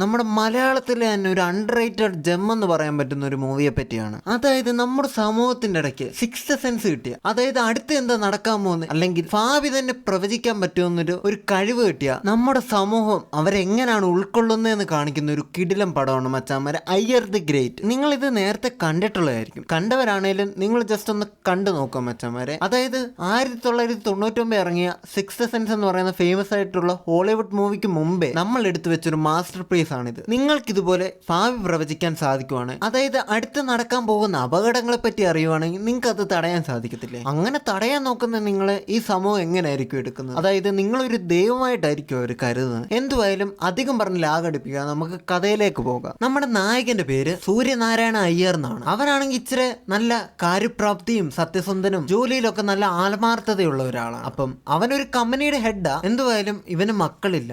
നമ്മുടെ മലയാളത്തിലെ തന്നെ ഒരു അണ്ടർ റേറ്റഡ് ജെം എന്ന് പറയാൻ പറ്റുന്ന ഒരു മൂവിയെ പറ്റിയാണ്. അതായത് നമ്മുടെ സമൂഹത്തിന്റെ ഇടയ്ക്ക് സിക്സ് സെൻസ് കിട്ടിയ അതായത് അടുത്ത് എന്താ നടക്കാൻ പോകുന്നത് അല്ലെങ്കിൽ ഭാവി തന്നെ പ്രവചിക്കാൻ പറ്റുമെന്നൊരു ഒരു കഴിവ് കിട്ടിയ നമ്മുടെ സമൂഹം അവരെങ്ങനെയാണ് ഉൾക്കൊള്ളുന്നതെന്ന് കാണിക്കുന്ന ഒരു കിടിലം പടമാണ് മച്ചാമാരെ അയ്യർ ദി ഗ്രേറ്റ് നിങ്ങൾ ഇത് നേരത്തെ കണ്ടിട്ടുള്ളതായിരിക്കും. കണ്ടവരാണേലും നിങ്ങൾ ജസ്റ്റ് ഒന്ന് കണ്ടു നോക്കാം മച്ചാമാരെ അതായത് ആയിരത്തി തൊള്ളായിരത്തി തൊണ്ണൂറ്റൊമ്പത് ഇറങ്ങിയ സിക്സ് സെൻസ് എന്ന് പറയുന്ന ഫേമസ് ആയിട്ടുള്ള ഹോളിവുഡ് മൂവിക്ക് മുമ്പേ നമ്മൾ എടുത്തു വെച്ചൊരു മാസ്റ്റർ പീസ് ആണിത് നിങ്ങൾക്ക് ഇതുപോലെ ഭാവി പ്രവചിക്കാൻ സാധിക്കുവാണ്. അതായത് അടുത്ത് നടക്കാൻ പോകുന്ന അപകടങ്ങളെ പറ്റി അറിയുവാണെങ്കിൽ നിങ്ങൾക്ക് അത് തടയാൻ സാധിക്കത്തില്ലേ? അങ്ങനെ തടയാൻ നോക്കുന്ന നിങ്ങളെ ഈ സമൂഹം എങ്ങനെയായിരിക്കും എടുക്കുന്നത്? അതായത് നിങ്ങളൊരു ദൈവമായിട്ടായിരിക്കും അവർ കരുതുന്നത്. എന്തുവായാലും അധികം പറഞ്ഞ് ലാഗടിപ്പിക്കുക നമുക്ക് കഥയിലേക്ക് പോകാം. നമ്മുടെ നായകന്റെ പേര് സൂര്യനാരായണ അയ്യർ എന്നാണ്. അവനാണെങ്കിൽ ഇച്ചിരി നല്ല കാര്യപ്രാപ്തിയും സത്യസന്ധനും ജോലിയിലൊക്കെ നല്ല ആത്മാർത്ഥതയുള്ള ഒരാളാണ്. അപ്പം അവനൊരു കമ്പനിയുടെ ഹെഡാ എന്തുവായാലും ഇവന് മക്കളില്ല.